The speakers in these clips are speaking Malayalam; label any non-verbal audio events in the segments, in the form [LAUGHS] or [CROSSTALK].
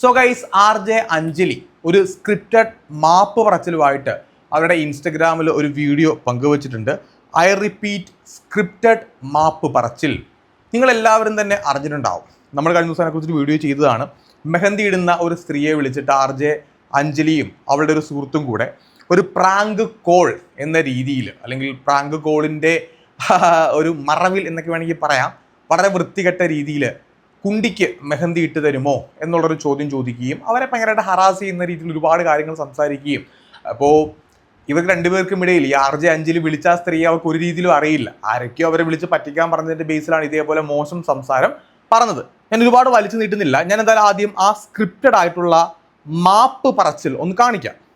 So guys R J Anjali ഒരു സ്ക്രിപ്റ്റഡ് മാപ്പ് പറച്ചിലുമായിട്ട് അവരുടെ ഇൻസ്റ്റഗ്രാമിൽ ഒരു വീഡിയോ പങ്കുവച്ചിട്ടുണ്ട്. ഐ റിപ്പീറ്റ് സ്ക്രിപ്റ്റഡ് മാപ്പ് പറച്ചിൽ. നിങ്ങളെല്ലാവരും തന്നെ അറിഞ്ഞിട്ടുണ്ടാവും. നമ്മൾ കഴിഞ്ഞ ദിവസം അതിനെക്കുറിച്ച് വീഡിയോ ചെയ്തതാണ്. മെഹന്തി ഇടുന്ന ഒരു സ്ത്രീയെ വിളിച്ചിട്ട് ആർ ജെ അഞ്ജലിയും അവളുടെ ഒരു സുഹൃത്തും കൂടെ ഒരു പ്രാങ്ക് കോൾ എന്ന രീതിയിൽ അല്ലെങ്കിൽ പ്രാങ്ക് കോളിന്റെ [LAUGHS] ഒരു മറവിൽ എന്നൊക്കെ വേണമെങ്കിൽ പറയാം. വളരെ വൃത്തികെട്ട രീതിയിൽ കുണ്ടിക്ക് മെഹന്തി ഇട്ട് തരുമോ എന്നുള്ളൊരു ചോദ്യം ചോദിക്കുകയും അവരെ ഭയങ്കരമായിട്ട് ഹറാസ് ചെയ്യുന്ന രീതിയിൽ ഒരുപാട് കാര്യങ്ങൾ സംസാരിക്കുകയും. അപ്പോൾ ഇവർക്ക് രണ്ടുപേർക്കും ഇടയിൽ ഈ ആർ ജെ അഞ്ചിൽ വിളിച്ച ആ സ്ത്രീ അവർക്ക് ഒരു രീതിയിലും അറിയില്ല. ആരൊക്കെയോ അവരെ വിളിച്ച് പറ്റിക്കാൻ പറഞ്ഞതിന്റെ ബേസിലാണ് ഇതേപോലെ മോശം സംസാരം പറഞ്ഞത്. ഞാൻ ഒരുപാട് വലിച്ചു നീട്ടുന്നില്ല. ഞാൻ എന്തായാലും ആദ്യം ആ സ്ക്രിപ്റ്റഡ് ആയിട്ടുള്ള മാപ്പ് പറച്ചിൽ ഒന്ന് കാണിക്കാം.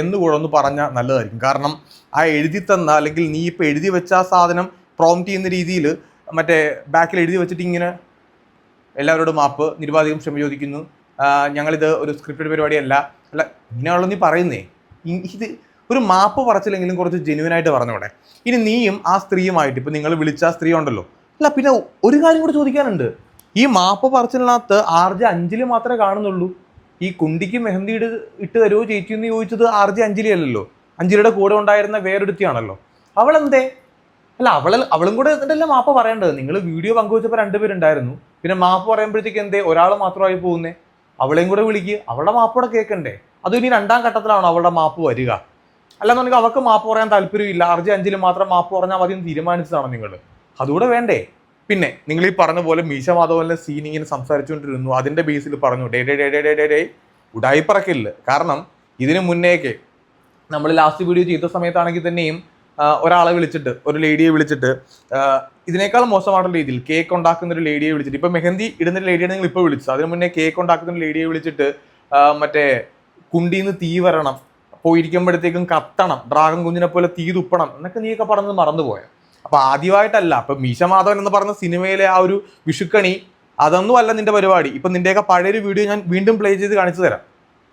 എന്ന് കൂടെ ഒന്ന് പറഞ്ഞാൽ നല്ലതായിരിക്കും. കാരണം ആ എഴുതി തന്ന അല്ലെങ്കിൽ നീ ഇപ്പോൾ എഴുതി വെച്ച ആ സാധനം പ്രോംപ്റ്റ് ചെയ്യുന്ന രീതിയിൽ മറ്റേ ബാക്കിൽ എഴുതി വെച്ചിട്ട് ഇങ്ങനെ എല്ലാവരോടും മാപ്പ് നിരുപാധികം ക്ഷമ ചോദിക്കുന്നു. ഞങ്ങളിത് ഒരു സ്ക്രിപ്റ്റഡ് പരിപാടിയല്ല. അല്ല ഇങ്ങനെയുള്ള നീ പറയുന്നേ. ഇത് ഒരു മാപ്പ് പറച്ചില്ലെങ്കിലും കുറച്ച് ജെനുവനായിട്ട് പറഞ്ഞോടെ. ഇനി നീയും ആ സ്ത്രീയുമായിട്ട് ഇപ്പം നിങ്ങൾ വിളിച്ച ആ സ്ത്രീ ഉണ്ടല്ലോ. അല്ല പിന്നെ ഒരു കാര്യം കൂടി ചോദിക്കാനുണ്ട്. ഈ മാപ്പ് പറച്ചിലിനകത്ത് ആർജ അഞ്ചിൽ മാത്രമേ കാണുന്നുള്ളൂ. ഈ കുണ്ടിക്ക് മെഹന്തി ഇട് ഇട്ട് തരുമോ ചേച്ചി എന്ന് ചോദിച്ചത് ആർ ജെ അഞ്ജലി അല്ലല്ലോ അഞ്ജലിയുടെ കൂടെ ഉണ്ടായിരുന്ന വേറൊരുത്തിയാണല്ലോ. അവളെന്തേ? അല്ല അവൾ അവളും കൂടെ എന്നിട്ടല്ല മാപ്പ് പറയേണ്ടത്? നിങ്ങൾ വീഡിയോ പങ്കുവച്ചപ്പോൾ രണ്ടുപേരുണ്ടായിരുന്നു. പിന്നെ മാപ്പ് പറയുമ്പോഴത്തേക്ക് എന്തേ? ഒരാൾ മാത്രമായി പോകുന്നേ. അവളെയും കൂടെ വിളിക്കുക അവളുടെ മാപ്പോടെ കേൾക്കണ്ടേ അത് ഇനി രണ്ടാം ഘട്ടത്തിലാണോ അവളുടെ മാപ്പ് വരിക? അല്ലാന്നുണ്ടെങ്കിൽ അവൾക്ക് മാപ്പ് പറയാൻ താല്പര്യമില്ല. ആർജി അഞ്ചിൽ മാത്രം മാപ്പ് പറഞ്ഞാൽ മതി തീരുമാനിച്ചതാണോ നിങ്ങൾ അതുകൂടെ വേണ്ടേ? പിന്നെ നിങ്ങൾ ഈ പറഞ്ഞ പോലെ മീശ മാധവന്റെ സീൻ ഇങ്ങനെ സംസാരിച്ചുകൊണ്ടിരുന്നു. അതിന്റെ ബേസിൽ പറഞ്ഞു day day day day day day day ഉടായിപ്പറക്കില്ല. കാരണം ഇതിനു മുന്നേക്ക് നമ്മൾ ലാസ്റ്റ് വീഡിയോ ചെയ്ത സമയത്താണെങ്കിൽ തന്നെയും ഒരാളെ വിളിച്ചിട്ട് ഒരു ലേഡിയെ വിളിച്ചിട്ട് ഇതിനേക്കാൾ മോശമായിട്ടുള്ള രീതിയിൽ കേക്ക് ഉണ്ടാക്കുന്ന ഒരു ലേഡിയെ വിളിച്ചിട്ട് ഇപ്പൊ മെഹന്തി ഇടുന്ന ഒരു ലേഡിയെ നിങ്ങൾ ഇപ്പോൾ വിളിച്ചത് അതിനു മുന്നേ കേക്ക് ഉണ്ടാക്കുന്ന ഒരു ലേഡിയെ വിളിച്ചിട്ട് മറ്റേ കുണ്ടിന്ന് തീ വരണം പോയിരിക്കുമ്പോഴത്തേക്കും കത്തണം ഡ്രാഗൺ കുഞ്ഞിനെ പോലെ തീ തുപ്പണം എന്നൊക്കെ നീയൊക്കെ പറഞ്ഞത് മറന്നുപോയ? അപ്പൊ ആദ്യമായിട്ടല്ല അപ്പൊ മീശ മാധവൻ എന്ന് പറഞ്ഞ സിനിമയിലെ ആ ഒരു വിഷുക്കണി അതൊന്നും അല്ല നിന്റെ പരിപാടി. ഇപ്പൊ നിന്റെയൊക്കെ പഴയൊരു വീഡിയോ ഞാൻ വീണ്ടും പ്ലേ ചെയ്ത് കാണിച്ചു തരാം.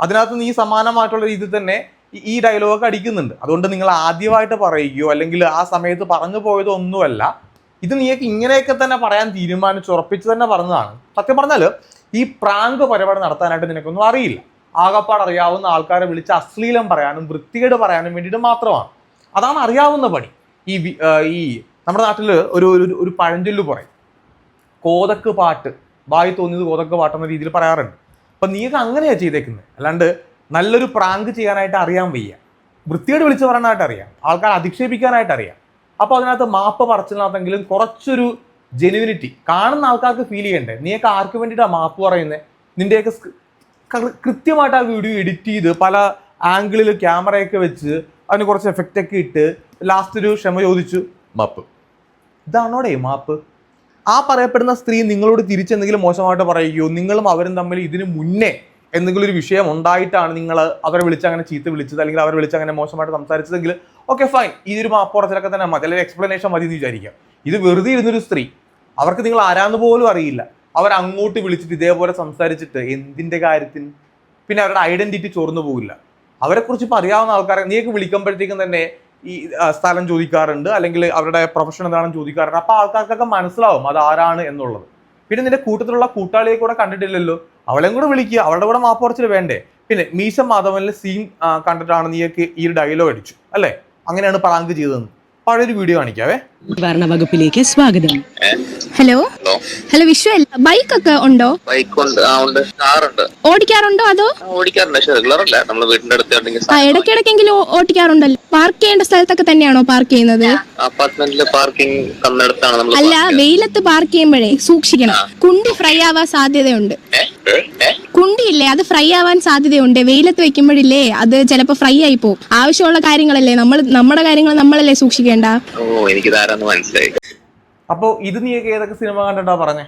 അതിനകത്ത് നീ സമാനമായിട്ടുള്ള രീതിയിൽ തന്നെ ഈ- ഡയലോഗ് അടിക്കുന്നുണ്ട്. അതുകൊണ്ട് നിങ്ങൾ ആദ്യമായിട്ട് പറയുകയോ അല്ലെങ്കിൽ ആ സമയത്ത് പറഞ്ഞു പോയതോ ഒന്നുമല്ല. ഇത് നീയൊക്കെ ഇങ്ങനെയൊക്കെ തന്നെ പറയാൻ തീരുമാനിച്ച് ഉറപ്പിച്ച് തന്നെ പറഞ്ഞതാണ്. സത്യം പറഞ്ഞാൽ ഈ പ്രാങ്ക് പരിപാടി നടത്താനായിട്ട് നിനക്കൊന്നും അറിയില്ല. ആകപ്പാട് അറിയാവുന്ന ആൾക്കാരെ വിളിച്ച് അശ്ലീലം പറയാനും വൃത്തികേട് പറയാനും വേണ്ടിയിട്ട് മാത്രമാണ്. അതാണ് അറിയാവുന്ന പണി. ഈ ഈ നമ്മുടെ നാട്ടിൽ ഒരു ഒരു- പഴഞ്ചൊല്ലു പറയും. കോതക്ക് പാട്ട്. വായി തോന്നിയത് കോതക്ക് പാട്ടെന്ന രീതിയിൽ പറയാറുണ്ട്. അപ്പൊ നീയൊക്കെ അങ്ങനെയാണ് ചെയ്തേക്കുന്നത് അല്ലാണ്ട് നല്ലൊരു പ്രാങ്ക് ചെയ്യാനായിട്ട് അറിയാൻ വയ്യ. വൃത്തിയോട് വിളിച്ചു പറയാനായിട്ട് അറിയാം. ആൾക്കാർ അധിക്ഷേപിക്കാനായിട്ട് അറിയാം. അപ്പോൾ അതിനകത്ത് മാപ്പ് പറച്ചിലിനകത്തെങ്കിലും കുറച്ചൊരു ജെനുവിനിറ്റി കാണുന്ന ആൾക്കാർക്ക് ഫീൽ ചെയ്യണ്ടേ? നീയൊക്കെ ആർക്ക് വേണ്ടിയിട്ടാണ് മാപ്പ് പറയുന്നത് നിന്റെയൊക്കെ കൃത്യമായിട്ട് ആ വീഡിയോ എഡിറ്റ് ചെയ്ത് പല ആംഗിളിൽ ക്യാമറയൊക്കെ വെച്ച് അതിന് കുറച്ച് എഫക്റ്റ് ഒക്കെ ഇട്ട് ലാസ്റ്റ് ഒരു ക്ഷമ ചോദിച്ചു. മാപ്പ്. ഇതാണോടെ മാപ്പ്? ആ പറയപ്പെടുന്ന സ്ത്രീ നിങ്ങളോട് തിരിച്ചെന്തെങ്കിലും മോശമായിട്ട് പറയുകയോ നിങ്ങളും അവരും തമ്മിൽ ഇതിനു മുന്നേ എന്തെങ്കിലും ഒരു വിഷയം ഉണ്ടായിട്ടാണ് നിങ്ങൾ അവരെ വിളിച്ച് അങ്ങനെ ചീത്ത വിളിച്ചത് അല്ലെങ്കിൽ അവരെ വിളിച്ച് അങ്ങനെ മോശമായിട്ട് സംസാരിച്ചതെങ്കിൽ ഓക്കെ ഫൈൻ ഈ ഇതൊരു മാപ്പുറത്തിലൊക്കെ തന്നെ മതി. അല്ലെങ്കിൽ എക്സ്പ്ലനേഷൻ മതി എന്ന് വിചാരിക്കാം. ഇത് വെറുതെ ഇരുന്നൊരു സ്ത്രീ. അവർക്ക് നിങ്ങൾ ആരാന്ന് പോലും അറിയില്ല. അവർ അങ്ങോട്ട് വിളിച്ചിട്ട് ഇതേപോലെ സംസാരിച്ചിട്ട് എന്തിന്റെ കാര്യത്തിന്? പിന്നെ അവരുടെ ഐഡന്റിറ്റി ചോർന്നു പോകില്ല അവരെ കുറിച്ച് ഇപ്പൊ അറിയാവുന്ന ആൾക്കാരെ നീയൊക്കെ വിളിക്കുമ്പോഴത്തേക്കും തന്നെ ഈ സ്ഥലം ചോദിക്കാറുണ്ട് അല്ലെങ്കിൽ അവരുടെ പ്രൊഫഷൻ എന്താണെന്ന് ചോദിക്കാറുണ്ട്. അപ്പൊ ആൾക്കാർക്കൊക്കെ മനസ്സിലാവും അത് ആരാണ് എന്നുള്ളത്. പിന്നെ നിന്റെ കൂട്ടത്തിലുള്ള കൂട്ടാളിയെ കൂടെ കണ്ടിട്ടില്ലല്ലോ? അവളെയും കൂടെ വിളിക്കുക അവളുടെ കൂടെ മാപ്പുറച്ചിൽ വേണ്ടേ? പിന്നെ മീശ മാധവനിലെ സീൻ കണ്ടിട്ടാണ് നീയൊക്കെ ഈ ഡയലോഗ് അടിച്ചു അല്ലേ? അങ്ങനെയാണ് പ്രാങ്ക് ചെയ്തതെന്ന്. പഴയൊരു വീഡിയോ കാണിക്കാവേ. ഭരണ വകുപ്പിലേക്ക് സ്വാഗതം. ഹലോ? ഹലോ. ഹലോ ബൈക്ക് ഒക്കെ ഉണ്ടോ? ബൈക്ക് ഉണ്ട് ആ ഉണ്ട്. കാറുണ്ട്. ഓടിക്കാറുണ്ടോ അതോ? ഓടിക്കാറുണ്ട്. പക്ഷെ റെഗുലർ അല്ല നമ്മൾ വീടിന്റെ അടുത്ത് ഉണ്ടെങ്കിൽ ആ ഇടയ്ക്കിടയ്ക്കെങ്കിലും ഓടിക്കാറുണ്ടല്ലോ. പാർക്ക് ചെയ്യേണ്ട സ്ഥലത്തൊക്കെ തന്നെയാണോ പാർക്ക് ചെയ്യുന്നത്? അപ്പാർട്ട്മെന്റിൽ പാർക്കിംഗ് തന്നിടത്താണ് നമ്മൾ അല്ല വെയിലത്ത് പാർക്ക് ചെയ്യുമ്പോഴേ സൂക്ഷിക്കണം. കുണ്ടി ഫ്രൈ ആവാൻ സാധ്യതയുണ്ട്. കുണ്ടിയില്ലേ? അത് ഫ്രൈ ആവാൻ സാധ്യതയുണ്ട്. വെയിലത്ത് വെക്കുമ്പോഴില്ലേ അത് ചിലപ്പോൾ ഫ്രൈ ആയി പോകും ആവശ്യമുള്ള കാര്യങ്ങളല്ലേ നമ്മൾ നമ്മുടെ കാര്യങ്ങൾ നമ്മളല്ലേ സൂക്ഷിക്കേണ്ട? ഓ എനിക്ക് ധാരാന്ന് മനസ്സിലായി. അപ്പോൾ ഇത് നീയൊക്കെ ഏതൊക്കെ സിനിമ കണ്ടിട്ടാ പറഞ്ഞേ?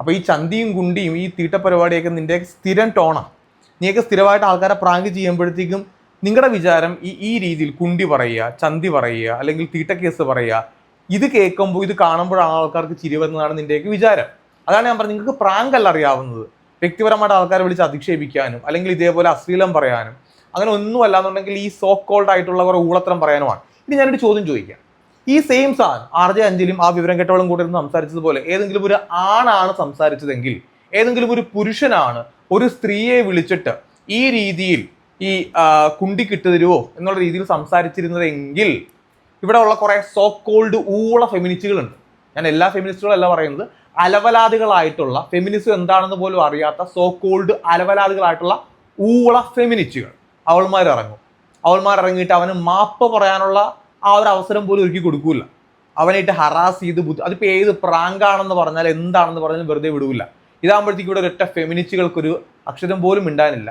അപ്പോൾ ഈ ചന്തിയും കുണ്ടിയും ഈ തീട്ട പരിപാടിയൊക്കെ നിന്റെ സ്ഥിരം ടോണാ നീയൊക്കെ സ്ഥിരമായിട്ട് ആൾക്കാരെ പ്രാങ്ക് ചെയ്യുമ്പോഴത്തേക്കും നിങ്ങളുടെ വിചാരം ഈ ഈ രീതിയിൽ കുണ്ടി പറയുക ചന്തി പറയുക അല്ലെങ്കിൽ തീട്ട കേസ് പറയുക ഇത് കേൾക്കുമ്പോൾ ഇത് കാണുമ്പോഴാണ് ആൾക്കാർക്ക് ചിരി വരുന്നതാണ് നിന്റെയൊക്കെ വിചാരം. അതാണ് ഞാൻ പറഞ്ഞത്. നിങ്ങൾക്ക് പ്രാങ്ക് അല്ല അറിയാവുന്നത്. വ്യക്തിപരമായിട്ട് ആൾക്കാരെ വിളിച്ച് അധിക്ഷേപിക്കാനും അല്ലെങ്കിൽ ഇതേപോലെ അശ്ലീലം പറയാനും അങ്ങനെ ഒന്നും അല്ലാന്നുണ്ടെങ്കിൽ ഈ സോ കോൾഡ് ആയിട്ടുള്ള കുറേ ഊളത്തരം പറയാനുമാണ്. ഇനി ഞാനൊരു ചോദ്യം ചോദിക്കാം. ഈ സെയിം സാധനം ആർ ജെ അഞ്ജലിയും ആ വിവരം കേട്ടവളും കൂടെ ഇരുന്ന് സംസാരിച്ചതുപോലെ ഏതെങ്കിലും ഒരു ആണാണ് സംസാരിച്ചതെങ്കിൽ ഏതെങ്കിലും ഒരു പുരുഷനാണ് ഒരു സ്ത്രീയെ വിളിച്ചിട്ട് ഈ രീതിയിൽ ഈ കുണ്ടി കിട്ടുതരുവോ എന്നുള്ള രീതിയിൽ സംസാരിച്ചിരുന്നതെങ്കിൽ ഇവിടെ ഉള്ള കുറേ സോ കോൾഡ് ഊള ഫെമിനിസ്റ്റുകളുണ്ട് ഞാൻ എല്ലാ ഫെമിനിസ്റ്റുകളും അല്ല പറയുന്നത്. അലവലാദികളായിട്ടുള്ള ഫെമിനിസം എന്താണെന്ന് പോലും അറിയാത്ത സോ കോൾഡ് അലവലാദികളായിട്ടുള്ള ഊള ഫെമിനിസ്റ്റുകൾ അവൾമാർ ഇറങ്ങും അവൾമാർ ഇറങ്ങിയിട്ട് അവന് മാപ്പ് പറയാനുള്ള ആ ഒരു അവസരം പോലും ഒരുക്കി കൊടുക്കൂല. അവനായിട്ട് ഹറാസ് ചെയ്ത് ബുദ്ധി അതിപ്പോൾ ഏത് പ്രാങ്കാണെന്ന് പറഞ്ഞാൽ എന്താണെന്ന് പറഞ്ഞാൽ വെറുതെ വിടൂല. ഇതാകുമ്പോഴത്തേക്ക് ഇവിടെ ഒരൊറ്റ ഫെമിനിസ്റ്റുകൾക്കൊരു അക്ഷരം പോലും ഉണ്ടാനില്ല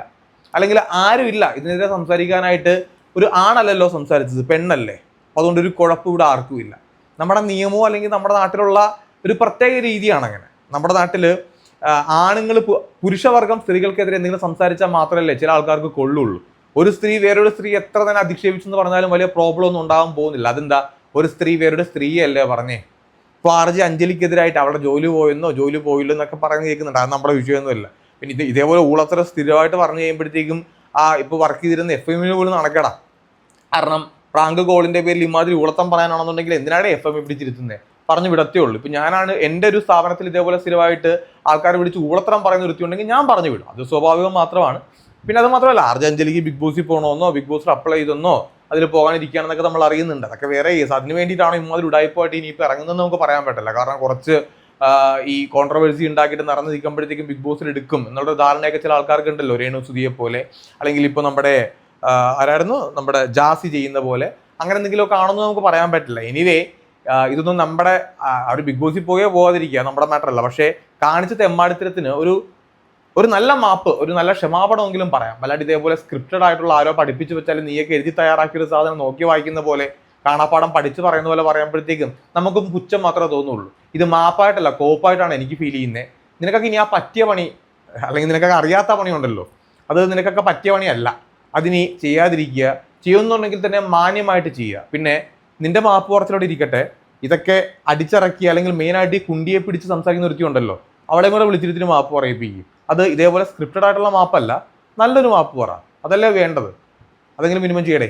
അല്ലെങ്കിൽ ആരും ഇല്ല. ഇതിനെതിരെ സംസാരിക്കാനായിട്ട് ഒരു ആണല്ലല്ലോ സംസാരിച്ചത് പെണ്ണല്ലേ? അതുകൊണ്ട് ഒരു കുഴപ്പം ഇവിടെ ആർക്കും ഇല്ല. നമ്മുടെ നിയമമോ അല്ലെങ്കിൽ നമ്മുടെ നാട്ടിലുള്ള ഒരു പ്രത്യേക രീതിയാണ് അങ്ങനെ. നമ്മുടെ നാട്ടിൽ ആണുങ്ങൾ പുരുഷവർഗം സ്ത്രീകൾക്കെതിരെ എന്തെങ്കിലും സംസാരിച്ചാൽ മാത്രമല്ലേ ചില ആൾക്കാർക്ക് കൊള്ളുള്ളൂ. ഒരു സ്ത്രീ വേറൊരു സ്ത്രീ എത്ര തന്നെ അധിക്ഷേപിച്ചെന്ന് പറഞ്ഞാലും വലിയ പ്രോബ്ലം ഒന്നും ഉണ്ടാകാൻ പോകുന്നില്ല. അതെന്താ? ഒരു സ്ത്രീ വേറൊരു സ്ത്രീയല്ലേ പറഞ്ഞേ? ഇപ്പോൾ ആർ ജെ അഞ്ജലിക്കെതിരായിട്ട് അവളുടെ ജോലി പോയെന്നോ ജോലി പോയില്ലോ എന്നൊക്കെ പറഞ്ഞ് കേൾക്കുന്നുണ്ട്. അത് നമ്മുടെ വിഷയമൊന്നുമില്ല. പിന്നെ ഇത് ഇതേപോലെ ഊളത്ര സ്ഥിരമായിട്ട് പറഞ്ഞു കഴിയുമ്പോഴത്തേക്കും ആ ഇപ്പോൾ വർക്ക് ചെയ്തിരുന്ന എഫ് എമ്മിന് പോലും നടക്കടാ. കാരണം പ്രാങ്ക് കോളിന്റെ പേരിൽ ഇമാതിരി ഊളത്തം പറയാനാണെന്നുണ്ടെങ്കിൽ എന്തിനാണ് എഫ് എം പിടിച്ചിരുത്തുന്നത് പറഞ്ഞു വിടത്തേ ഉള്ളൂ. ഇപ്പൊ ഞാനാണ് എന്റെ ഒരു സ്ഥാപനത്തിൽ ഇതേപോലെ സ്ഥിരമായിട്ട് ആൾക്കാരെ വിളിച്ച് ഊളത്തരം പറയുന്ന നിർത്തിയുണ്ടെങ്കിൽ ഞാൻ പറഞ്ഞു വിടും. അത് സ്വാഭാവികം മാത്രമാണ്. പിന്നെ അത് മാത്രമല്ല ആർജ ബിഗ് ബോസിൽ പോകണമെന്നോ ബിഗ് ബോസിൽ അപ്ലൈ ചെയ്തെന്നോ അതിൽ പോകാനിരിക്കുകയാണെന്നൊക്കെ നമ്മൾ അറിയുന്നുണ്ട്. അതൊക്കെ വേറെ കേസ് അതിന് വേണ്ടിയിട്ടാണ് ഇമ്മാതിരി ഉടായ്പായിട്ട് ഇനിയിപ്പോൾ ഇറങ്ങുന്നതെന്ന് നമുക്ക് പറയാൻ പറ്റില്ല കാരണം കുറച്ച് ഈ കോൺട്രവേഴ്സി ഉണ്ടാക്കിയിട്ട് നടന്നു നിൽക്കുമ്പോഴത്തേക്കും ബിഗ് ബോസിൽ എടുക്കും എന്നുള്ള ധാരണയൊക്കെ ചില ആൾക്കാർക്ക് ഉണ്ടല്ലോ രേണു സുധിയെ പോലെ. അല്ലെങ്കിൽ ഇപ്പോൾ നമ്മുടെ ആരായിരുന്നു? നമ്മുടെ ജാസി ചെയ്യുന്ന പോലെ. അങ്ങനെ എന്തെങ്കിലുമൊക്കെ ആണെന്ന് നമുക്ക് പറയാൻ പറ്റില്ല. എനിവേ ഇതൊന്നും നമ്മുടെ അവർ ബിഗ് ബോസിൽ പോയേ പോകാതിരിക്കുക നമ്മുടെ മാറ്ററല്ല പക്ഷേ കാണിച്ച തെമ്മാടിത്തരത്തിന് ഒരു ഒരു നല്ല മാപ്പ് ഒരു നല്ല ക്ഷമാപണമെങ്കിലും പറയാം. അല്ലാണ്ട് ഇതേപോലെ സ്ക്രിപ്റ്റഡ് ആയിട്ടുള്ള ആരോ പഠിപ്പിച്ച് വെച്ചാലും നീയൊക്കെ എഴുതി തയ്യാറാക്കിയ ഒരു സാധനം നോക്കി വായിക്കുന്ന പോലെ കാണാപ്പാടം പഠിച്ചു പറയുന്ന പോലെ പറയുമ്പോഴത്തേക്കും നമുക്കും പുച്ഛം മാത്രമേ തോന്നുള്ളൂ. ഇത് മാപ്പായിട്ടല്ല കോപ്പായിട്ടാണ് എനിക്ക് ഫീൽ ചെയ്യുന്നത് നിനക്കൊക്കെ ഇനി ആ പറ്റിയ പണി അല്ലെങ്കിൽ നിനക്കൊക്കെ അറിയാത്ത പണിയുണ്ടല്ലോ. അത് നിനക്കൊക്കെ പറ്റിയ പണിയല്ല. അതിനി ചെയ്യാതിരിക്കുക ചെയ്യുന്നുണ്ടെങ്കിൽ തന്നെ മാന്യമായിട്ട് ചെയ്യുക. പിന്നെ നിന്റെ മാപ്പ് പറച്ചിലോടെ ഇരിക്കട്ടെ. ഇതൊക്കെ അടിച്ചിറക്കി അല്ലെങ്കിൽ മെയിനായിട്ട് ഈ കുണ്ടിയെ പിടിച്ച് സംസാരിക്കുന്ന ഒരുത്തിയുണ്ടല്ലോ അവളെ കൂടെ വിളിച്ചിരുത്തിന് മാപ്പ് പറയിപ്പിക്കും അത് ഇതേപോലെ സ്ക്രിപ്റ്റഡ് ആയിട്ടുള്ള മാപ്പല്ല. നല്ലൊരു മാപ്പ് പറ. അതല്ലേ വേണ്ടത്? അതെങ്കിലും മിനിമം ചെയ്യടേ.